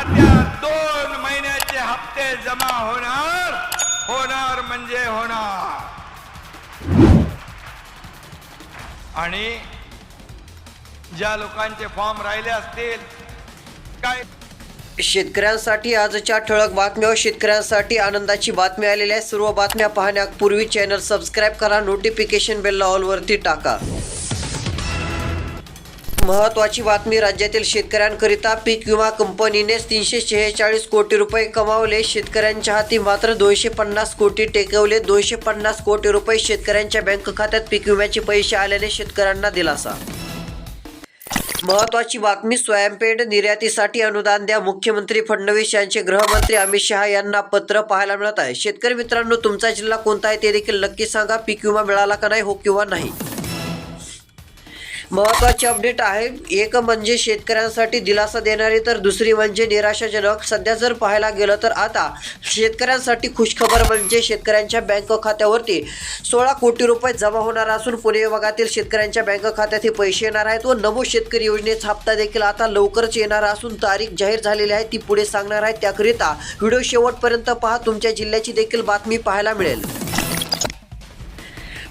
खात्यात दोन महिन्याचे हप्ते जमा होणार होणार म्हणजे होणार. आणि ज्या लोकांचे फॉर्म राहिले असतील काय शेतकऱ्यांसाठी आजच्या ठळक बातम्या शेतकऱ्यांसाठी आनंदाची बातमी आलेली आहे. सर्व बातम्या पाहण्यापूर्वी चॅनल सबस्क्राईब करा नोटिफिकेशन बेल ऑलवरती टाका. महत्वाची बातमी राज्यातील शेतकऱ्यांकरिता पीक विमा कंपनीने तीनशे शेहेचाळीस कोटी रुपये कमावले. शेतकऱ्यांच्या हाती मात्र दोनशे पन्नास कोटी टेकवले. दोनशे पन्नास कोटी रुपये शेतकऱ्यांच्या बँक खात्यात पीक विम्याचे पैसे आल्याने शेतकऱ्यांना दिलासा. महत्वाची बातमी स्वयंपेड निर्यातीसाठी अनुदान द्या. मुख्यमंत्री फडणवीस यांचे गृहमंत्री अमित शहा यांना पत्र पाहायला मिळत आहे. शेतकरी मित्रांनो तुमचा जिल्हा कोणता आहे ते देखील नक्की सांगा. पीक विमा मिळाला का नाही हो किंवा नाही? महत्वाची अपडेट आहे. एक म्हणजे शेतकऱ्यांसाठी दिलासा देणारी तर दुसरी म्हणजे निराशाजनक. सध्या जर पाहायला गेलं तर आता शेतकऱ्यांसाठी खुशखबर म्हणजे शेतकऱ्यांच्या बँक खात्यावरती सोळा कोटी रुपये जमा होणार असून पुणे विभागातील शेतकऱ्यांच्या बँक खात्यात हे पैसे येणार आहेत व नमो शेतकरी योजनेचा हप्ता देखील आता लवकरच येणार असून तारीख जाहीर झालेली आहे. ती पुढे सांगणार आहे. त्याकरिता व्हिडिओ शेवटपर्यंत पहा. तुमच्या जिल्ह्याची देखील बातमी पाहायला मिळेल.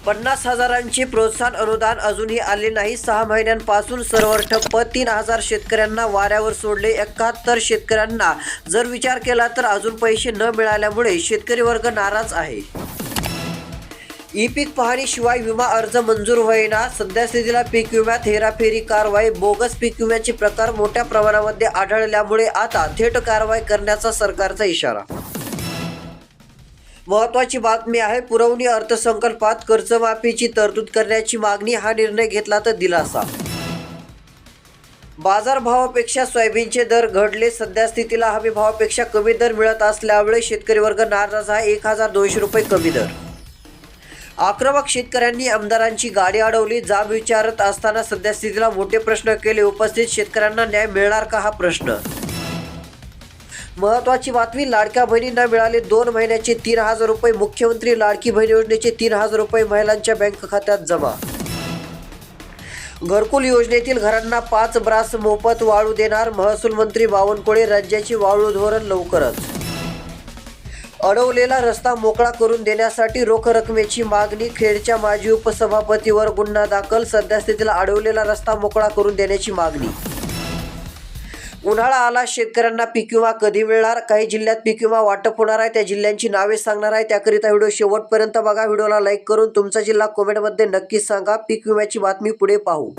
पन्नास हजारांचे प्रोत्साहन अनुदान अजूनही आले नाही. सहा महिन्यांपासून सर्व्हर ठप्प. तीन हजार शेतकऱ्यांना वाऱ्यावर सोडले एकाहत्तर शेतकऱ्यांना. जर विचार केला तर अजून पैसे न मिळाल्यामुळे शेतकरी वर्ग नाराज आहे. ई पीक पाहणीशिवाय विमा अर्ज मंजूर होईना. सध्या स्थितीला पीक विम्यात हेराफेरी कारवाई बोगस पीक विम्याचे प्रकार मोठ्या प्रमाणामध्ये आढळल्यामुळे आता थेट कारवाई करण्याचा सरकारचा इशारा. महत्वाची बातमी आहे पुरवणी अर्थसंकल्पात कर्जमाफीची तरतूद करण्याची मागणी हा निर्णय घेतला तर दिलासा. बाजारभावापेक्षा सोयाबीनचे दर घडले सध्या स्थितीला हमी भावापेक्षा कमी दर मिळत असल्यामुळे शेतकरी वर्ग नाराज आहे एक हजार दोनशे रुपये कमी दर. आक्रमक शेतकऱ्यांनी आमदारांची गाडी अडवली जाब विचारत असताना सध्या स्थितीला मोठे प्रश्न केले उपस्थित शेतकऱ्यांना न्याय मिळणार का हा प्रश्न? महत्वाची बातमी लाडक्या बहिणींना मिळाले दोन महिन्याचे तीन हजार रुपये. मुख्यमंत्री लाडकी बहीण योजनेचे तीन हजार रुपये महिलांच्या बँक खात्यात जमा. घरकुल योजनेतील घरांना पाच ब्रास मोफत वाळू देणार महसूल मंत्री बावनकुळे. राज्याची वाळू धोरण लवकरच. अडवलेला रस्ता मोकळा करून देण्यासाठी रोख रकमेची मागणी. खेडच्या माजी उपसभापतीवर गुन्हा दाखल. सध्यास्थितीला अडवलेला रस्ता मोकळा करून देण्याची मागणी. उन्हाळा आला शेतकऱ्यांना पीक विमा कधी मिळणार? काही जिल्ह्यात पीक विमा वाटप होणार आहे त्या जिल्ह्यांची नावे सांगणार आहे. त्याकरिता व्हिडिओ शेवटपर्यंत बघा. व्हिडिओला लाईक करून तुमचा जिल्हा कॉमेंटमध्ये नक्की सांगा. पीक विम्याची बातमी पुढे पाहू.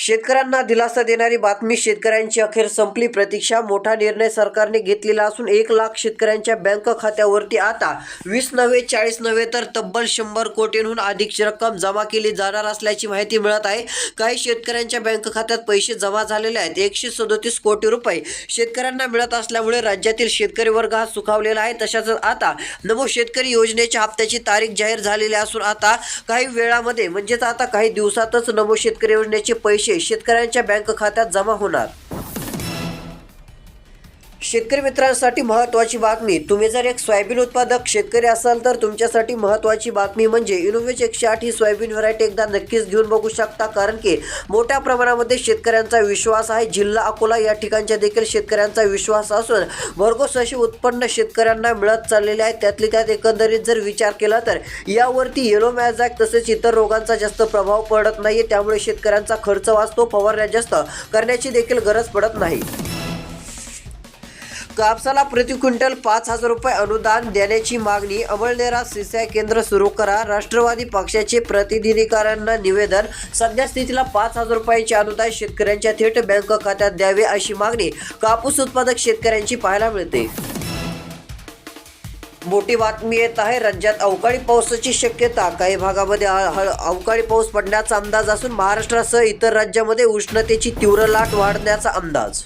शेतकऱ्यांना दिलासा देणारी बातमी शेतकऱ्यांची अखेर संपली. प्रतीक्षा मोठा निर्णय सरकारने घेतलेला असून एक लाख शेतकऱ्यांच्या बँक खात्यावरती आता वीस नव्हे चाळीस नव्हे तर तब्बल शंभर कोटींहून अधिकची रक्कम जमा केली जाणार असल्याची माहिती मिळत आहे. काही शेतकऱ्यांच्या बँक खात्यात पैसे जमा झालेले आहेत. एकशे सदोतीस कोटी रुपये शेतकऱ्यांना मिळत असल्यामुळे राज्यातील शेतकरी वर्ग हा सुखावलेला आहे. तशाच आता नमो शेतकरी योजनेच्या हप्त्याची तारीख जाहीर झालेली असून आता काही वेळामध्ये म्हणजेच आता काही दिवसातच नमो शेतकरी योजनेचे पैसे शेतकऱ्यांच्या बँक खात्यात जमा होणार. शेतकरी मित्रांसाठी महत्त्वाची बातमी. तुम्ही जर एक सोयाबीन उत्पादक शेतकरी असाल तर तुमच्यासाठी महत्त्वाची बातमी म्हणजे इनोव्हेज एकशे आठ ही सोयाबीन व्हरायटी एकदा नक्कीच घेऊन बघू शकता. कारण की मोठ्या प्रमाणामध्ये शेतकऱ्यांचा विश्वास आहे. जिल्हा अकोला या ठिकाणच्या देखील शेतकऱ्यांचा विश्वास असून भरघोस अशी उत्पन्न शेतकऱ्यांना मिळत चाललेले आहे. त्यातली त्यात एकंदरीत जर विचार केला तर यावरती येलो मॅझॅक तसेच इतर रोगांचा जास्त प्रभाव पडत नाही त्यामुळे शेतकऱ्यांचा खर्च वाचतो फवारण्या जास्त करण्याची देखील गरज पडत नाही. कापसाला प्रति क्विंटल पाच हजार रुपये अनुदान देण्याची मागणी अमळनेरा सिंचाई केंद्र सुरू करा. राष्ट्रवादी पक्षाचे प्रतिनिधीकारांना निवेदन सध्या स्थितीला पाच हजार रुपयांचे अनुदान शेतकऱ्यांच्या थेट बँक खात्यात द्यावे अशी मागणी कापूस उत्पादक शेतकऱ्यांची पाहायला मिळते. मोठी बातमी येत आहे राज्यात अवकाळी पावसाची शक्यता. काही भागामध्ये अवकाळी पाऊस पडण्याचा अंदाज असून महाराष्ट्रासह इतर राज्यामध्ये उष्णतेची तीव्र लाट वाढण्याचा अंदाज.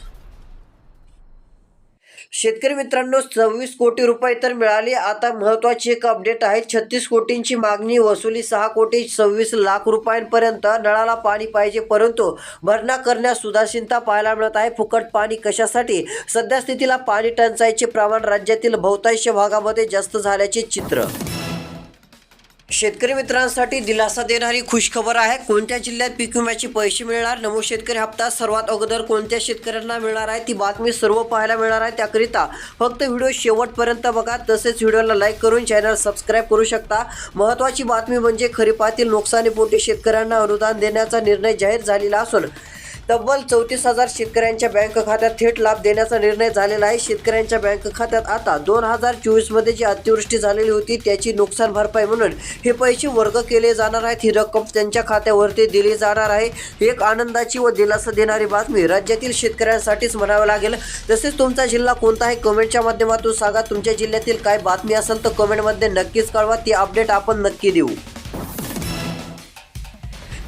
शेतकरी मित्रांनो सव्वीस कोटी रुपये तर मिळाले. आता महत्वाची एक अपडेट आहे. छत्तीस कोटींची मागणी वसुली सहा कोटी सव्वीस लाख रुपयांपर्यंत नळाला पाणी पाहिजे. परंतु भरणा करण्यास सुधारशीलता पाहायला मिळत आहे. फुकट पाणी कशासाठी? सध्या स्थितीला पाणी टंचाईचे प्रमाण राज्यातील बहुतांश भागामध्ये जास्त झाल्याचे चित्र. शेतकरी मित्रांसाठी दिलासा देणारी खुशखबर आहे. कोणत्या जिल्ह्यात पीक विम्याचे पैसे मिळणार? नमो शेतकरी हप्ता सर्वात अगोदर कोणत्या शेतकऱ्यांना मिळणार आहे? ती बातमी सर्व पाहायला मिळणार आहे. त्याकरिता फक्त व्हिडिओ शेवटपर्यंत बघा. तसेच व्हिडिओला लाईक करून चॅनल सबस्क्राईब करू शकता. महत्त्वाची बातमी म्हणजे खरीपातील नुकसानीपोटी शेतकऱ्यांना अनुदान देण्याचा निर्णय जाहीर झालेला असून तब्बल चौतीस हजार शेतकऱ्यांच्या बँक खात्यात थेट लाभ देण्याचा निर्णय झालेला आहे. शेतकऱ्यांच्या बँक खात्यात आता दोन हजार चोवीसमध्ये जी अतिवृष्टी झालेली होती त्याची नुकसान भरपाई म्हणून हे पैसे वर्ग केले जाणार आहेत. ही रक्कम त्यांच्या खात्यावरती दिली जाणार आहे. एक आनंदाची व दिलासा देणारी बातमी राज्यातील शेतकऱ्यांसाठीच म्हणावं लागेल. तसेच तुमचा जिल्हा कोणता आहे कमेंटच्या माध्यमातून सांगा. तुमच्या जिल्ह्यातील काय बातमी असेल तर कमेंटमध्ये नक्कीच कळवा. ती अपडेट आपण नक्की देऊ.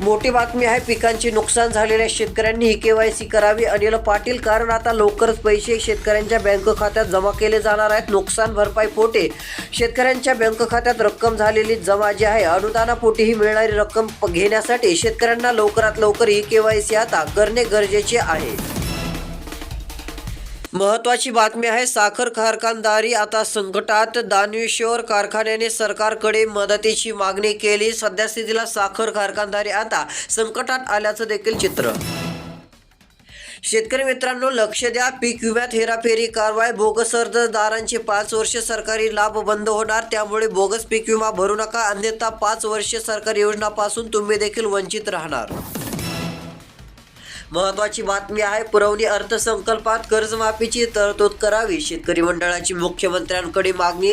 मोठी बातमी आहे पिकांचे नुकसान झालेल्या शेतकऱ्यांनी ही केवायसी करावी. अनिल पाटील कारण आता लवकरच पैसे शेतकऱ्यांच्या बँक खात्यात जमा केले जाणार आहेत. नुकसान भरपाई पोटे. शेतकऱ्यांच्या बँक खात्यात रक्कम झालेली जमा जी आहे अनुदानापोटी ही मिळणारी रक्कम प- घेण्यासाठी शेतकऱ्यांना लवकरात लवकर ही केवायसी आता करणे गरजेचे आहे. महत्वाची बातमी आहे साखर कारखानदारी आता संकटात. दानवेश्वर कारखान्याने सरकारकडे मदतीची मागणी केली. सध्यास्थितीला साखर कारखानदारी आता संकटात आल्याचं देखील चित्र. शेतकरी मित्रांनो लक्ष द्या. पीक विम्यात हेराफेरी कारवाई. बोगस अर्जदारांचे पाच वर्ष सरकारी लाभ बंद होणार. त्यामुळे बोगस पीक विमा भरू नका. अन्यथा पाच वर्ष सरकारी योजनापासून तुम्ही देखील वंचित राहणार. महत्वाची बातमी आहे पुरवणी अर्थसंकल्पात कर्जमाफीची तरतूद करावी. शेतकरी मंडळाची मुख्यमंत्र्यांकडे मागणी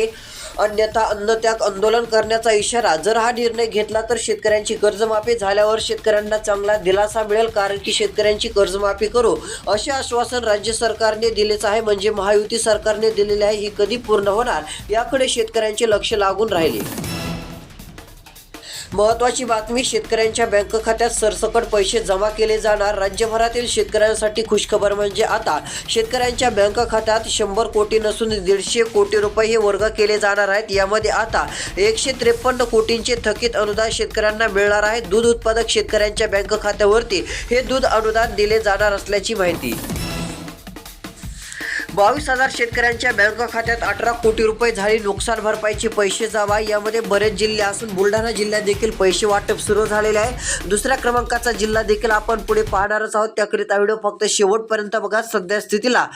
अन्यथा अन्नत्याग आंदोलन करण्याचा इशारा. जर हा निर्णय घेतला तर शेतकऱ्यांची कर्जमाफी झाल्यावर शेतकऱ्यांना चांगला दिलासा मिळेल कारण की शेतकऱ्यांची कर्जमाफी करू असे आश्वासन राज्य सरकारने दिलेच आहे. म्हणजे महायुती सरकारने दिलेले आहे ही कधी पूर्ण होणार? याकडे शेतकऱ्यांचे लक्ष लागून राहिले. महत्वाची बातमी शेतकऱ्यांच्या बँक खात्यात सरसकट पैसे जमा केले जाणार. राज्यभरातील शेतकऱ्यांसाठी खुशखबर म्हणजे आता शेतकऱ्यांच्या बँक खात्यात शंभर कोटी नसून दीडशे कोटी रुपये हे वर्ग केले जाणार आहेत. यामध्ये आता एकशे त्रेपन्न कोटींचे थकीत अनुदान शेतकऱ्यांना मिळणार आहे. दूध उत्पादक शेतकऱ्यांच्या बँक खात्यावरती हे दूध अनुदान दिले जाणार असल्याची माहिती. बावीस हजार शेतकऱ्यांच्या बँक खात्यात अठरा कोटी रुपये झाली नुकसान भरपाईचे पैसे जमा. यामध्ये बरेच जिल्हे असून बुलढाणा जिल्ह्यात देखील पैसे वाटप सुरू झालेले आहे. दुसऱ्या क्रमांकाचा जिल्हा देखील आपण पुढे पाहणारच आहोत. त्याकरिता व्हिडिओ फक्त शेवटपर्यंत बघा सध्या स्थितीला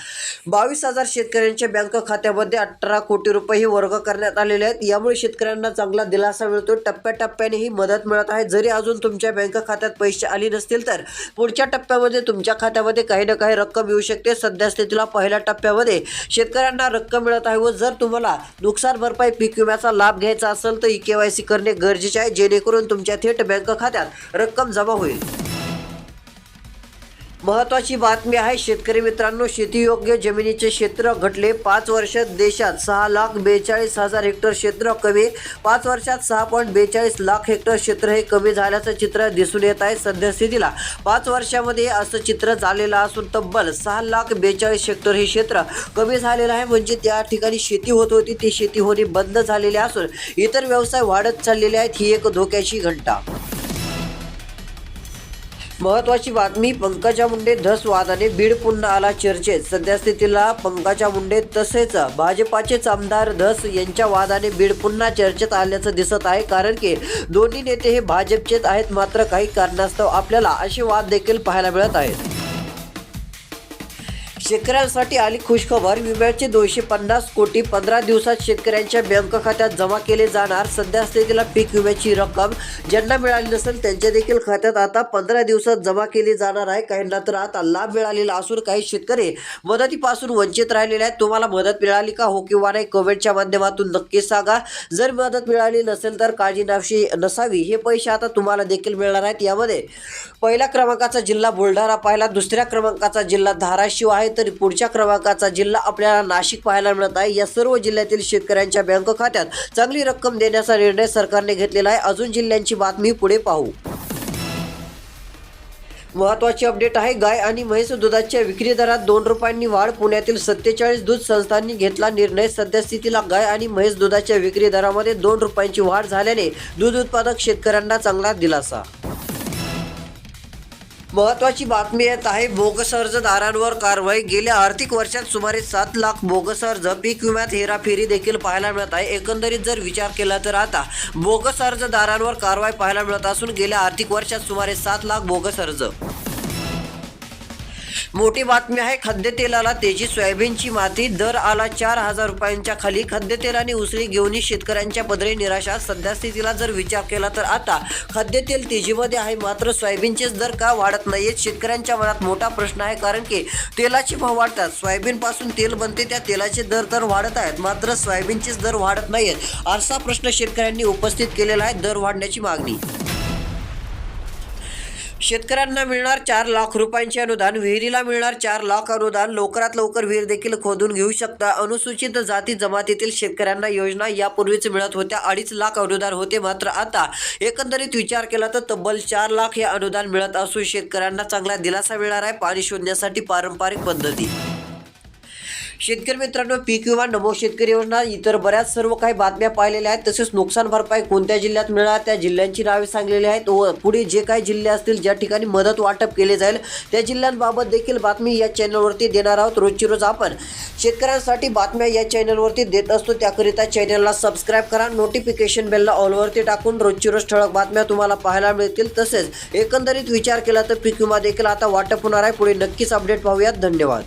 बावीस हजार शेतकऱ्यांच्या बँक खात्यामध्ये अठरा कोटी रुपये हे वर्ग करण्यात आलेले आहेत. यामुळे शेतकऱ्यांना चांगला दिलासा मिळतो टप्प्याटप्प्याने ही मदत मिळत आहे. जरी अजून तुमच्या बँक खात्यात पैसे आले नसतील तर पुढच्या टप्प्यामध्ये तुमच्या खात्यामध्ये काही ना काही रक्कम येऊ शकते. सध्या स्थितीला पहिल्या टप्प्यामध्ये शेतकऱ्यांना रक्कम मिळत आहे व जर तुम्हाला नुकसान भरपाई पीक विम्याचा लाभ घ्यायचा असेल तर ई के वाय सी करणे गरजेचे आहे जेणेकरून तुमच्या थेट बँक खात्यात रक्कम जमा होईल. महत्वाची बातमी आहे शेतकरी मित्रांनो शेतीयोग्य जमिनीचे क्षेत्र घटले. पाच वर्षात देशात सहा लाख बेचाळीस हजार हेक्टर क्षेत्र कमी. पाच वर्षात सहा पॉईंट बेचाळीस लाख हेक्टर क्षेत्र हे कमी झाल्याचं चित्र दिसून येत आहे सध्या स्थितीला पाच वर्षामध्ये असं चित्र झालेलं असून तब्बल सहा लाख बेचाळीस हेक्टर हे क्षेत्र कमी झालेलं आहे. म्हणजे त्या ठिकाणी शेती होत होती ती शेती होणे बंद झालेली असून इतर व्यवसाय वाढत चाललेले आहेत ही एक धोक्याची घंटा. महत्वाची बातमी पंकजा मुंडे धस वादाने बीड पुन्हा आला चर्चेत. सध्या स्थितीला पंकजा मुंडे तसेच भाजपाचेच आमदार धस यांच्या वादाने बीड पुन्हा चर्चेत आल्याचं दिसत आहे. कारण की दोन्ही नेते हे भाजपचेच आहेत मात्र काही कारणास्तव आपल्याला असे वाद देखील पाहायला मिळत आहेत. शेतकऱ्यांसाठी आली खुशखबर. विम्याचे दोनशे पन्नास कोटी पंधरा दिवसात शेतकऱ्यांच्या बँक खात्यात जमा केले जाणार. सध्या स्थितीला पीक विम्याची रक्कम ज्यांना मिळाली नसेल त्यांच्या देखील खात्यात आता पंधरा दिवसात जमा केली जाणार आहे. काहींना तर आता लाभ मिळालेला असून काही शेतकरी मदतीपासून वंचित राहिलेले आहेत. तुम्हाला मदत मिळाली का हो किंवा नाही कमेंटच्या माध्यमातून नक्कीच सांगा. जर मदत मिळाली नसेल तर काळजी नावशी नसावी. हे पैसे आता तुम्हाला देखील मिळणार आहेत. यामध्ये पहिल्या क्रमांकाचा जिल्हा बुलढाणा पाहिला. दुसऱ्या क्रमांकाचा जिल्हा धाराशिव आहे. तर पुढच्या क्रमांकाचा जिल्हा आपल्याला नाशिक पाहायला मिळत आहे. या सर्व जिल्ह्यातील शेतकऱ्यांच्या बँक खात्यात चांगली रक्कम देण्याचा निर्णय सरकारने घेतलेला आहे. अजून जिल्ह्यांची बातमी पुढे पाहू. महत्वाची अपडेट आहे. गाय आणि म्हैस दुधाच्या विक्री दरात दोन रुपयांनी वाढ. पुण्यातील सत्तेचाळीस दूध संस्थांनी घेतला निर्णय. सद्यस्थितीला गाय आणि म्हैस दुधाच्या विक्री दरामध्ये दोन रुपयांची वाढ झाल्याने दूध उत्पादक शेतकऱ्यांना चांगला दिलासा. महत्वाची बातमी येत आहे बोगस अर्जदारांवर कारवाई. गेल्या आर्थिक वर्षात सुमारे सात लाख बोगस अर्ज पीक विम्यात हेराफेरी देखील पाहायला मिळत आहे. एकंदरीत जर विचार केला तर आता बोगस अर्जदारांवर कारवाई पाहायला मिळत असून गेल्या आर्थिक वर्षात सुमारे सात लाख बोगस अर्ज मोठी बातमी आहे खाद्यतेलाला तेजी सोयाबीनची माती. दर आला चार हजार रुपयांच्या खाली खाद्यतेल आणि उसळी घेऊनही शेतकऱ्यांच्या पदरी निराशा. सध्या स्थितीला जर विचार केला तर आता खाद्यतेल तेजीमध्ये आहे मात्र सोयाबीनचेच दर का वाढत नाहीत शेतकऱ्यांच्या मनात मोठा प्रश्न आहे कारण की तेलाचे भाव वाढतात. सोयाबीनपासून तेल बनते त्या तेलाचे दर तर वाढत आहेत मात्र सोयाबीनचेच दर वाढत नाहीत असा प्रश्न शेतकऱ्यांनी उपस्थित केलेला आहे दर वाढण्याची मागणी. शेतकऱ्यांना मिळणार चार लाख रुपयांचे अनुदान विहिरीला मिळणार चार लाख अनुदान लवकरात लवकर विहीर देखील खोदून घेऊ शकता. अनुसूचित जाती जमातीतील शेतकऱ्यांना योजना यापूर्वीच मिळत होत्या. अडीच लाख अनुदान होते मात्र आता. एकंदरीत विचार केला तर तब्बल चार लाख हे अनुदान मिळत असून शेतकऱ्यांना चांगला दिलासा मिळणार आहे. पाणी शोधण्यासाठी पारंपरिक पद्धती. शेतकरी मित्रांनो पीक विमा नमो शेतकरी योजना इतर बऱ्याच सर्व काही बातम्या पाहिलेल्या आहेत. तसेच नुकसान भरपाई कोणत्या जिल्ह्यात मिळणार त्या जिल्ह्यांची नावे सांगलेली आहेत. व पुढे जे काही जिल्हे असतील ज्या ठिकाणी मदत वाटप केले जाईल त्या जिल्ह्यांबाबत देखील बातमी या चॅनलवरती देणार आहोत. रोजची रोज आपण शेतकऱ्यांसाठी बातम्या या चॅनलवरती देत असतो. त्याकरिता चॅनलला सबस्क्राईब करा नोटिफिकेशन बेलला ऑलवरती टाकून रोजची रोज ठळक बातम्या तुम्हाला पाहायला मिळतील. तसेच एकंदरीत विचार केला तर पीक विमा देखील आता वाटप होणार आहे. पुढे नक्कीच अपडेट पाहूयात. धन्यवाद.